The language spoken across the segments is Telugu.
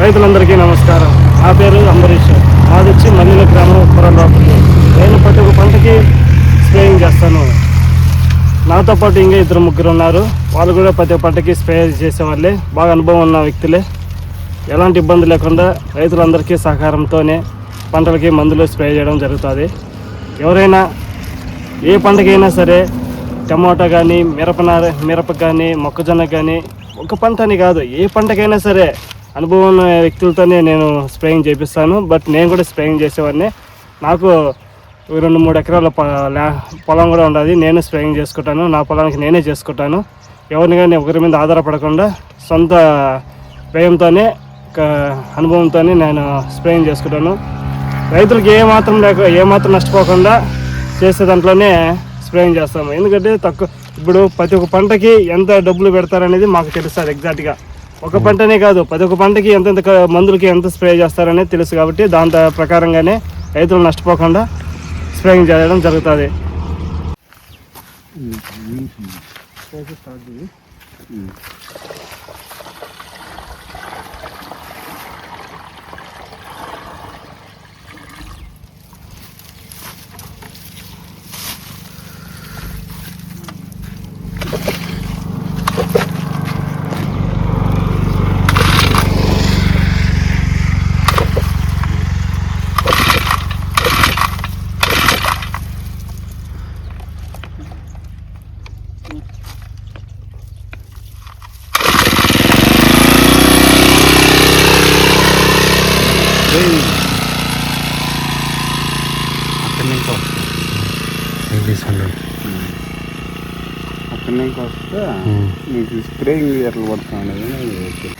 రైతులందరికీ నమస్కారం. నా పేరు అంబరీష్. మాది వచ్చి మల్లెల గ్రామం ఉత్తరం నేను ప్రతి ఒక్క పంటకి స్ప్రేయింగ్ చేస్తాను. నాతో పాటు ఇంకా ఇద్దరు ముగ్గురు ఉన్నారు. వాళ్ళు కూడా ప్రతి ఒక్క పంటకి స్ప్రే చేసేవాళ్ళే. బాగా అనుభవం ఉన్న వ్యక్తులే. ఎలాంటి ఇబ్బంది లేకుండా రైతులందరికీ సహకారంతోనే పంటలకి మందులు స్ప్రే చేయడం జరుగుతుంది. ఎవరైనా ఏ పంటకైనా సరే టమాటా కానీ మిరపనార మిరప కానీ మొక్కజొన్న కానీ ఒక పంట అని కాదు ఏ పంటకైనా సరే అనుభవం ఉన్న వ్యక్తులతోనే నేను స్ప్రేయింగ్ చేపిస్తాను బట్ నేను కూడా స్ప్రేయింగ్ చేసేవాడిని. నాకు రెండు మూడు ఎకరాల పొలం కూడా ఉండదు నేను స్ప్రేయింగ్ చేసుకుంటాను నా పొలానికి నేనే చేసుకుంటాను. ఎవరిని కానీ ఒకరి మీద ఆధారపడకుండా సొంత వ్యయంతోనే అనుభవంతోనే నేను స్ప్రేయింగ్ చేసుకుంటాను. రైతులకు ఏ మాత్రం లేక ఏ మాత్రం నష్టపోకుండా చేసే దాంట్లోనే స్ప్రేయింగ్ చేస్తాము. ఎందుకంటే తక్కువ ఇప్పుడు ప్రతి ఒక్క పంటకి ఎంత డబ్బులు పెడతారనేది మాకు తెలుస్తుంది ఎగ్జాక్ట్గా. ఒక పంటనే కాదు ప్రతి ఒక్క పంటకి ఎంతెంత మందులకి ఎంత స్ప్రే చేస్తారనేది తెలుసు కాబట్టి దాని ప్రకారంగానే రైతులు నష్టపోకుండా స్ప్రేయింగ్ చేయడం జరుగుతుంది అక్కడి నుంచి వస్తుంది అక్కడి నుంచి వస్తే మీకు స్ప్రేయింగ్ ఎట్లా పడుతుంది అనేది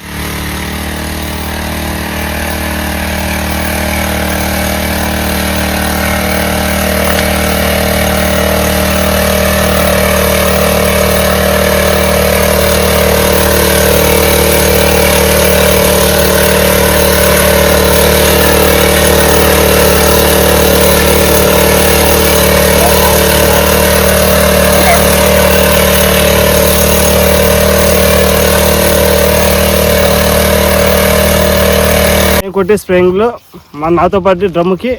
కొట్టే స్ప్రేయింగ్లో మా నాతో పాటు డ్రమ్ముకి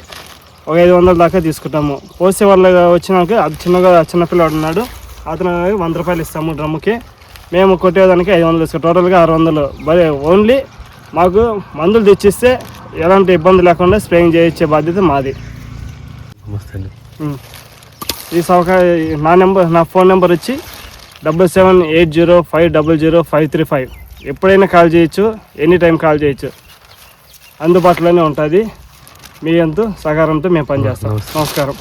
ఒక ఐదు వందల దాకా తీసుకుంటాము. పోసే వాళ్ళు వచ్చినాక అది చిన్నగా చిన్నపిల్లాడు ఉన్నాడు. అతను వంద రూపాయలు ఇస్తాము డ్రమ్ముకి. మేము కొట్టేదానికి ఐదు వందలు ఇస్తాం టోటల్గా ఆరు వందలు. మరి ఓన్లీ మాకు మందులు తెచ్చిస్తే ఎలాంటి ఇబ్బంది లేకుండా స్ప్రేయింగ్ చేయించే బాధ్యత మాది. ఈ సౌకర్యం నా నెంబర్ నా ఫోన్ నెంబర్ వచ్చి double seven eight zero five double zero five three five. ఎప్పుడైనా కాల్ చేయొచ్చు ఎనీ టైం కాల్ చేయొచ్చు. అందుబాటులోనే ఉంటుంది. మీ ఎంతో సహకారంతో మేము పనిచేస్తాం. నమస్కారం.